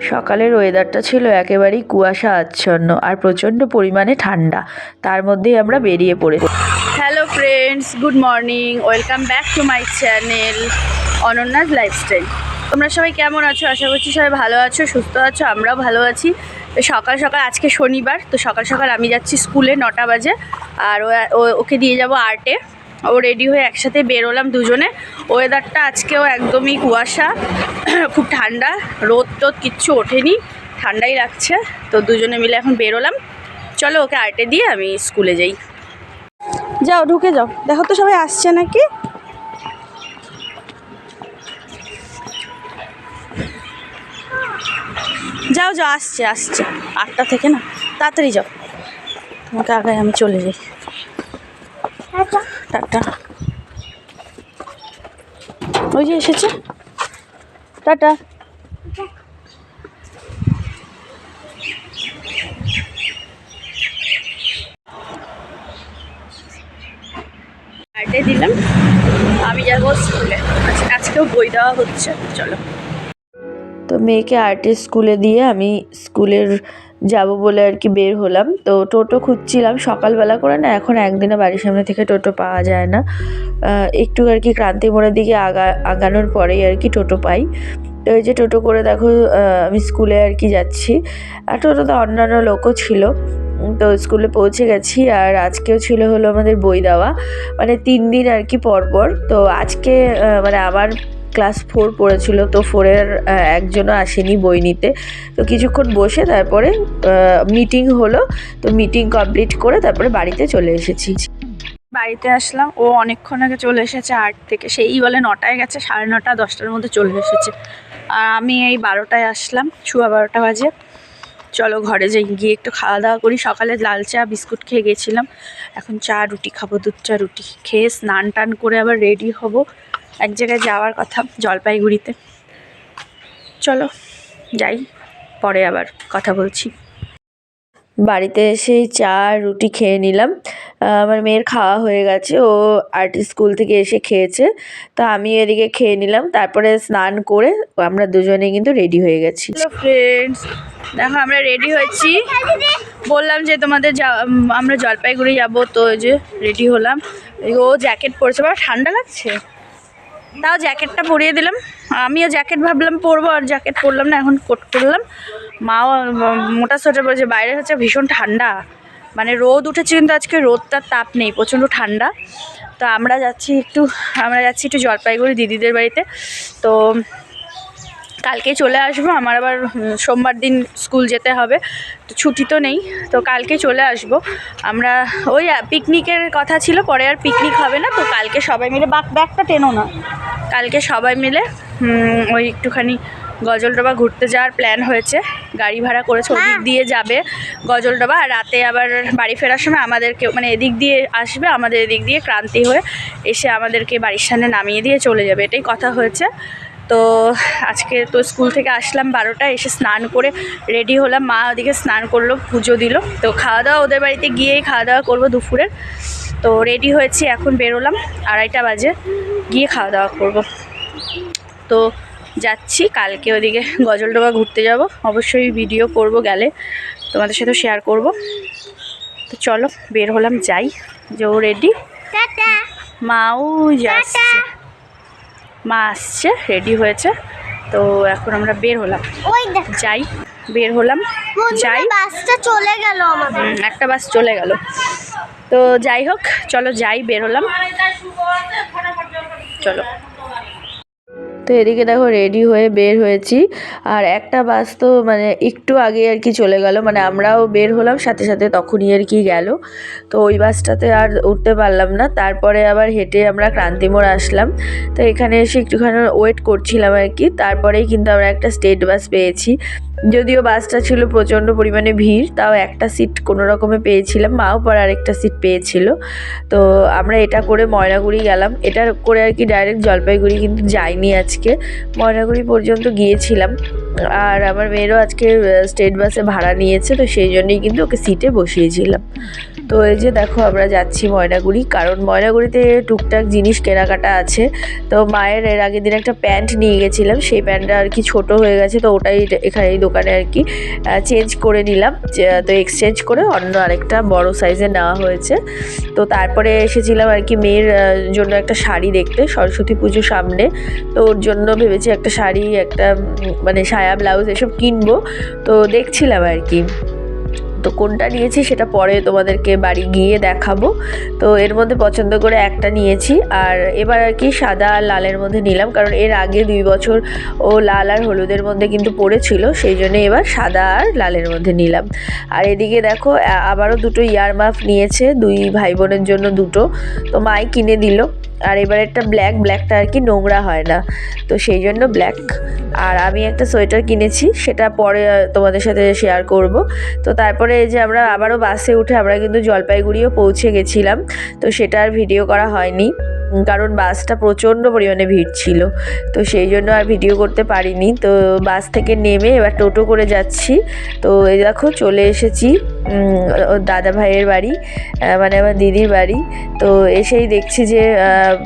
সকালের ওয়েদারটা ছিল একেবারেই কুয়াশা আচ্ছন্ন আর প্রচণ্ড পরিমাণে ঠান্ডা। তার মধ্যেই আমরা বেরিয়ে পড়েছি। Hello friends good morning welcome back to my channel অনন্যাস lifestyle তোমরা সবাই কেমন আছো? আশা করছি সবাই ভালো আছো, সুস্থ আছো, আমরাও ভালো আছি। তো সকাল সকাল, আজকে শনিবার, তো সকাল সকাল আমি যাচ্ছি স্কুলে নটা বাজে, আর ও- ওকে দিয়ে যাব আর্টে ও রেডি হয়ে একসাথে বেরোলাম দুজনে। ওয়েদারটা আজকেও একদমই কুয়াশা, খুব ঠান্ডা, রোদ টোদ কিচ্ছু ওঠেনি ঠান্ডাই লাগছে তো দুজনে মিলে এখন বেরোলাম। চলো ওকে আর্টে দিয়ে আমি স্কুলে যাই। যাও ঢুকে যাও। দেখো তো সবাই আসছে নাকি? যাও যাও আসছে আসছে। আটটা থেকে না তাড়াতাড়ি যাও। তোমাকে আগে আমি চলে যাই। টাটা। ওই যে এসেছে। টাটা। আর্টে দিলাম। আমি যাব স্কুলে। আজ- আজকেও বই দেওয়া হচ্ছে। চলো। তো মেয়েকে আর্টের স্কুলে দিয়ে আমি স্কুলের যাব বলে আর কি বের হলাম। তো টোটো খুঁজছিলাম, সকালবেলা করে না, এখন একদিনে বাড়ির সামনে থেকে টোটো পাওয়া যায় না। একটু আর কি ক্রান্তি মোড়ের দিকে আগা, আগানোর পরেই আর কি টোটো পাই। তো এই যে টোটো করে দেখো আমি স্কুলে আর কি যাচ্ছি। আর টোটোতে অন্যান্য লোকও ছিল। তো স্কুলে পৌঁছে গেছি আর আজকেও ছিল হলো আমাদের বই দেওয়া। মানে তিন দিন আর কি পর পর। তো আজকে মানে আমার ক্লাস ফোর পড়েছিল, তো ফোরের একজনও আসেনি বই নিতে। তো কিছুক্ষণ বসে তারপরে মিটিং হলো। তো মিটিং কমপ্লিট করে তারপরে বাড়িতে চলে এসেছি। বাড়িতে আসলাম। ও অনেকক্ষণ আগে চলে এসেছে আট থেকে, সেই বলে নটায় গেছে, সাড়ে নটা, দশটার মধ্যে চলে এসেছে। আর আমি এই বারোটায় আসলাম, ছুয়া বারোটা বাজে। চলো ঘরে যাই, গিয়ে একটু খাওয়া দাওয়া করি। সকালে লাল চা, বিস্কুট খেয়ে গেছিলাম। এখন চা, রুটি খাব, দুধ চা, রুটি খেয়ে স্নান টান করে আবার রেডি হব। এক জায়গায় যাওয়ার কথা জলপাইগুড়িতে। চলো যাই, পরে আবার কথা বলছি। বাড়িতে এসে চা, রুটি খেয়ে নিলাম। আমার মেয়ের খাওয়া হয়ে গেছে। ও আর্ট স্কুল থেকে এসে খেয়েছে। তো আমি এদিকে খেয়ে নিলাম। তারপরে স্নান করে আমরা দুজনে কিন্তু রেডি হয়ে গেছি। ফ্রেন্ডস দেখো আমরা রেডি হয়েছি। বললাম যে তোমাদের যা- আমরা জলপাইগুড়ি যাব। তো যে রেডি হলাম। ও জ্যাকেট পরেছে। বা ঠান্ডা লাগছে? তাও জ্যাকেটটা পরিয়ে দিলাম। আমিও জ্যাকেট ভাবলাম পরবো আর জ্যাকেট পরলাম না, এখন কোট পরলাম। মাও মোটা সোয়েটার পরেছে। বাইরে হচ্ছে ভীষণ ঠান্ডা। মানে রোদ উঠেছে কিন্তু আজকে রোদটার তাপ নেই, প্রচণ্ড ঠান্ডা। তো আমরা যাচ্ছি একটু, আমরা যাচ্ছি একটু জলপাইগুড়ি দিদিদের বাড়িতে। তো কালকে চলে আসব, আমার আবার সোমবার দিন স্কুল যেতে হবে, তো ছুটি তো নেই। তো কালকে চলে আসব। আমরা ওই পিকনিকের কথা ছিল, পরে আর পিকনিক হবে না, তো কালকে সবাই মিলে, বাক, ব্যাগটা টেনো না। কালকে সবাই মিলে ওই একটুখানি গজলডোবা ঘুরতে যাওয়ার প্ল্যান হয়েছে। গাড়ি ভাড়া করেছে ওদিক দিয়ে যাবে গজলডোবা আর রাতে আবার বাড়ি ফেরার সময় আমাদেরকে মানে এদিক দিয়ে আসবে আমাদের এদিক দিয়ে ক্রান্তি হয়ে এসে আমাদেরকে বাড়ির সামনে নামিয়ে দিয়ে চলে যাবে। এটাই কথা হয়েছে। তো আজকে তো স্কুল থেকে আসলাম বারোটা এসে স্নান করে রেডি হলাম। মা ওদিকে স্নান করল পুজো দিল। তো খাওয়া দাওয়া ওদের বাড়িতে গিয়েই খাওয়া দাওয়া করব দুপুরের। তো রেডি হয়েছি এখন বেরোলাম। আড়াইটা বাজে গিয়ে খাওয়া দাওয়া করব। তো যাচ্ছি কালকে ওদিকে গজলডোবা ঘুরতে যাব। অবশ্যই ভিডিও করব গেলে তোমাদের সাথে শেয়ার করব। তো চলো বের হলাম যাই। যে ও রেডি মাও যাচ্ছে। মা আসছে রেডি হয়েছে। তো এখন আমরা বের হলাম। যাই বের হলাম। যাই। বাসটা চলে গেল একটা বাস চলে গেল। তো যাই হোক চলো যাই বের হলাম। চলো। তো এদিকে দেখো রেডি হয়ে বের হয়েছি। আর একটা বাস তো মানে একটু আগে আর কি চলে গেল। মানে আমরাও বের হলাম, সাথে সাথে তখনই আর কি গেল। তো ওই বাসটাতে আর উঠতে পারলাম না। তারপরে আবার হেঁটে আমরা ক্রান্তিমোড় আসলাম। তো এখানে এসে একটুখানি ওয়েট করছিলাম আর কি। তারপরেই কিন্তু আমরা একটা স্টেট বাস পেয়েছি। যদিও বাসটা ছিল প্রচণ্ড পরিমাণে ভিড়, তাও একটা সিট কোনো রকমে পেয়েছিলাম, মাও পর আরেকটা সিট পেয়েছিল। তো আমরা এটা করে ময়নাগুড়ি গেলাম। এটা করে আর কি ডাইরেক্ট জলপাইগুড়ি কিন্তু যাইনি আজকে। ময়নাগুড়ি পর্যন্ত গিয়েছিলাম। আর আমার মেয়েরও আজকে স্টেট বাসে ভাড়া নিয়েছে, তো সেই জন্যই কিন্তু ওকে সিটে বসিয়েছিলাম। তো এই যে দেখো, আমরা যাচ্ছি ময়নাগুড়ি, কারণ ময়নাগুড়িতে টুকটাক জিনিস কেনাকাটা আছে। তো মায়ের এর আগের দিন একটা প্যান্ট নিয়ে গেছিলাম, সেই প্যান্টটা আর কি ছোট হয়ে গেছে, তো ওটাই এখানে এই দোকানে আর কি চেঞ্জ করে নিলাম। তো এক্সচেঞ্জ করে অন্য আরেকটা বড় সাইজে নেওয়া হয়েছে। তো তারপরে এসেছিলাম আর কি মেয়ের জন্য একটা শাড়ি দেখতে, সরস্বতী পুজো সামনে। তো ওর জন্য ভেবেছি একটা শাড়ি, একটা মানে সায়া ব্লাউজ এসব কিনবো। তো দেখছিলাম আর কি। তো কোনটা নিয়েছি সেটা পরে তোমাদেরকে বাড়ি গিয়ে দেখাবো। তো এর মধ্যে পছন্দ করে একটা নিয়েছি। আর এবার আর কি সাদা আর লালের মধ্যে নিলাম। কারণ এর আগে দুই বছর ও লাল আর হলুদের মধ্যে কিন্তু পড়েছিল। সেই জন্য এবার সাদা আর লালের মধ্যে নিলাম। আর এদিকে দেখো আবারও দুটো ইয়ার মাফ নিয়েছে। দুই ভাই বোনের জন্য দুটো। তো মাই কিনে দিল। আর এবার একটা ব্ল্যাক ব্ল্যাকটা আর কি নোংরা হয় না। তো সেই জন্য ব্ল্যাক আর আমি একটা সোয়েটার কিনেছি, সেটা পরে তোমাদের সাথে শেয়ার করব। তো তারপরে এই যে আমরা আবারও বাসে উঠে আমরা কিন্তু জলপাইগুড়িও পৌঁছে গেছিলাম। তো সেটা আর ভিডিও করা হয়নি। কারণ বাসটা প্রচণ্ড পরিমাণে ভিড় ছিল। তো সেই জন্য আর ভিডিও করতে পারিনি। তো বাস থেকে নেমে এবার টোটো করে যাচ্ছি। তো এই দেখো চলে এসেছি দাদা ভাইয়ের বাড়ি মানে আমার দিদির বাড়ি। তো এসেই দেখছি যে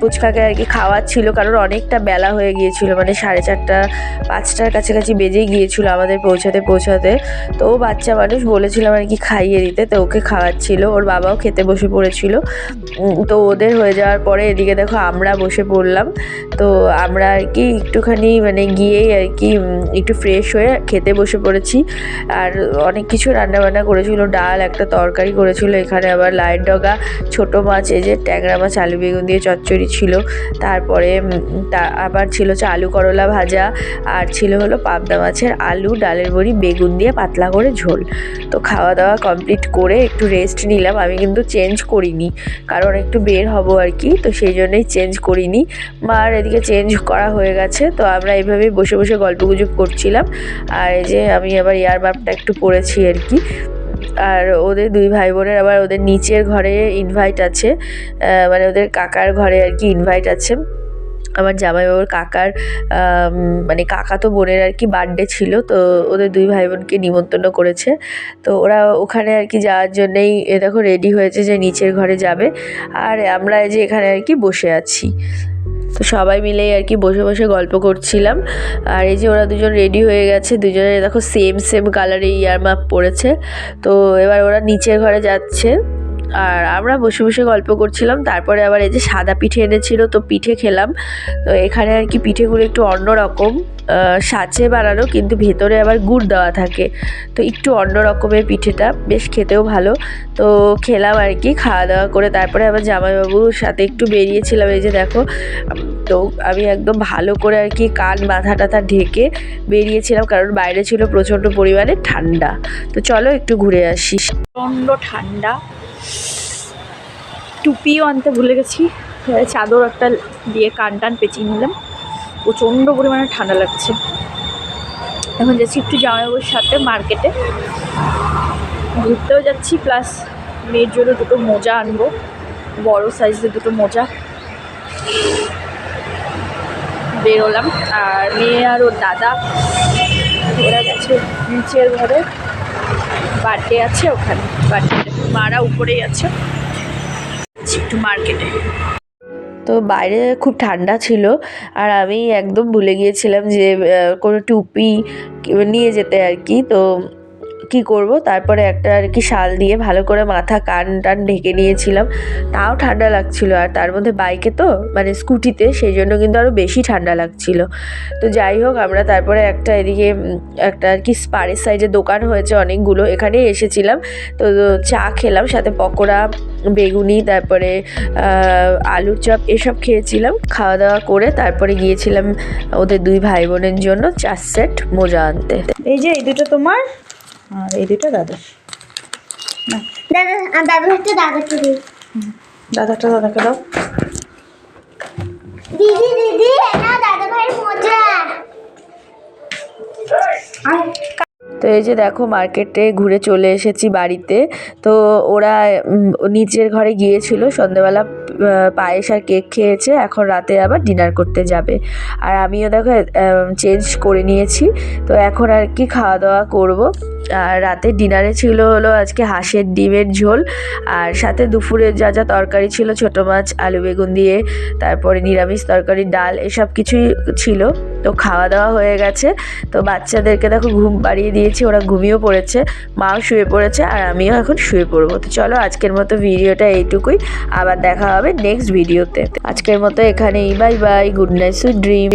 পুচকাকে আর কি খাওয়াচ্ছিল কারণ অনেকটা বেলা হয়ে গিয়েছিল মানে সাড়ে চারটা, পাঁচটার কাছাকাছি বেজেই গিয়েছিল আমাদের পৌঁছাতে পৌঁছাতে। তো ও বাচ্চা মানুষ বলেছিলাম আর কি খাইয়ে দিতে, তো ওকে খাওয়াচ্ছিল। ওর বাবাও খেতে বসে পড়েছিল। তো ওদের হয়ে যাওয়ার পরে এদিকে দেখো আমরা বসে পড়লাম। তো আমরা আর কি একটুখানি মানে গিয়েই আর কি একটু ফ্রেশ হয়ে খেতে বসে পড়েছি। আর অনেক কিছু রান্নাবান্না করেছিল, ডাল একটা তরকারি করেছিল, এখানে আবার লাইট ডগা, ছোট মাছ, এই যে ট্যাংরা মাছ, আলু বেগুন দিয়ে চচ্চড়ি ছিল। তারপরে আবার ছিল হচ্ছে আলু করলা ভাজা, আর ছিল হলো পাবদা মাছের আলু, ডালের বড়ি, বেগুন দিয়ে পাতলা করে ঝোল। তো খাওয়া দাওয়া কমপ্লিট করে একটু রেস্ট নিলাম। আমি কিন্তু চেঞ্জ করিনি, কারণ একটু বের হব আর কি। তো সেই জন্যই চেঞ্জ করিনি। মার এদিকে চেঞ্জ করা হয়ে গেছে, তো আমরা এইভাবেই বসে বসে গল্প গুজব করছিলাম। আর এই যে আমি আবার ইয়ার মাপটা একটু পড়েছি আর কি। আর ওদের দুই ভাই বোনের আবার ওদের নিচের ঘরে ইনভাইট আছে মানে ওদের কাকার ঘরে আর কি ইনভাইট আছে। আমার জামাইবাবুর কাকার মানে কাকা তো বোনের আর কি বার্থডে ছিল, তো ওদের দুই ভাই বোনকে নিমন্ত্রণ করেছে। তো ওরা ওখানে আর কি যাওয়ার জন্যেই দেখো রেডি হয়েছে যে নিচের ঘরে যাবে। আর আমরা যে এখানে আর কি বসে আছি। তো সবাই মিলেই আর কি বসে বসে গল্প করছিলাম। আর এই যে ওরা দুজন রেডি হয়ে গেছে, দুজনে দেখো সেম সেম কালারে ইয়ার মাপ পড়েছে তো এবার ওরা নিচের ঘরে যাচ্ছে। আর আমরা বসে বসে গল্প করছিলাম, তারপরে আবার এই যে সাদা পিঠে এনেছিল, তো পিঠে খেলাম। তো এখানে আর কি পিঠেগুলো একটু অন্যরকম সাঁচে বানানো, কিন্তু ভেতরে আবার গুড় দেওয়া থাকে। তো একটু অন্য রকমের পিঠেটা, বেশ খেতেও ভালো। তো খেলাম আর কি, খাওয়া দাওয়া করে তারপরে আবার জামাইবাবুর সাথে একটু বেরিয়েছিলাম, এই যে দেখো। তো আমি একদম ভালো করে আর কি কান মাথা টাথা ঢেকে বেরিয়েছিলাম, কারণ বাইরে ছিল প্রচণ্ড পরিমাণে ঠান্ডা। তো চলো একটু ঘুরে আসি। প্রচণ্ড ঠান্ডা টুপিও আনতে ভুলে গেছি। চাদর একটা দিয়ে কান টান পেঁচিয়ে নিলাম। প্রচণ্ড পরিমাণে ঠান্ডা লাগছে। এখন যাচ্ছি একটু জামাইবাবুর সাথে মার্কেটে। ঘুরতেও যাচ্ছি, প্লাস মেয়ের জন্য দুটো মোজা আনব। বড় সাইজের দুটো মোজা। বেরোলাম। আর মেয়ে আর ওর দাদা, ওরা গেছে নিচের ঘরে। বার্থডে আছে ওখানে। বার্থডে মারা উপরেই আছে। যাচ্ছি একটু মার্কেটে। তো বাইরে খুব ঠান্ডা ছিল আর আমি একদম ভুলে গিয়েছিলাম যে কোনো টুপি নিয়ে যেতে আর কি। তো কি করব? তারপরে একটা আর কি শাল দিয়ে ভালো করে মাথা কান টান ঢেকে নিয়েছিলাম। তাও ঠান্ডা লাগছিল। আর তার মধ্যে বাইকে তো মানে স্কুটিতে, সেই জন্য কিন্তু আরও বেশি ঠান্ডা লাগছিল। তো যাই হোক, আমরা তারপরে একটা এদিকে একটা আর কি স্পারের সাইডে দোকান হয়েছে অনেকগুলো। এখানেই এসেছিলাম। তো চা খেলাম, সাথে পকোড়া, বেগুনি, তারপরে আলুর চপ এসব খেয়েছিলাম। খাওয়া দাওয়া করে তারপরে গিয়েছিলাম ওদের দুই ভাই বোনের জন্য চার সেট মোজা আনতে। এই যে, এই দুটো তোমার? আর এই দুটো দাদা দাদা আর দাদু হচ্ছে দাদাকে দিই দাদাটা দাদাকে দাও। দিদি দিদি না দাদা ভাইয়ের মোজা। তো এই যে দেখো মার্কেটে ঘুরে চলে এসেছি বাড়িতে। তো ওরা নিচের ঘরে গিয়েছিল, সন্ধেবেলা পায়েস আর কেক খেয়েছে, এখন রাতে আবার ডিনার করতে যাবে। আর আমিও দেখো চেঞ্জ করে নিয়েছি, তো এখন আর কি খাওয়া দাওয়া করব। আর রাতে ডিনারে ছিল হলো আজকে হাঁসের ডিমের ঝোল, আর সাথে দুপুরে যা যা তরকারি ছিল, ছোটো মাছ, আলু বেগুন দিয়ে, তারপরে নিরামিষ তরকারি, ডাল, এসব কিছুই ছিল। তো খাওয়া দাওয়া হয়ে গেছে। তো বাচ্চাদেরকে দেখো ঘুম পাড়িয়ে দিয়েছি, ওরা ঘুমিয়েও পড়েছে, মাও শুয়ে পড়েছে আর আমিও এখন শুয়ে পড়ব। তো চলো আজকের মতো ভিডিওটা এইটুকুই, আবার দেখা হবে নেক্সট ভিডিওতে আজকের মতো এখানেই bye bye good night sweet dream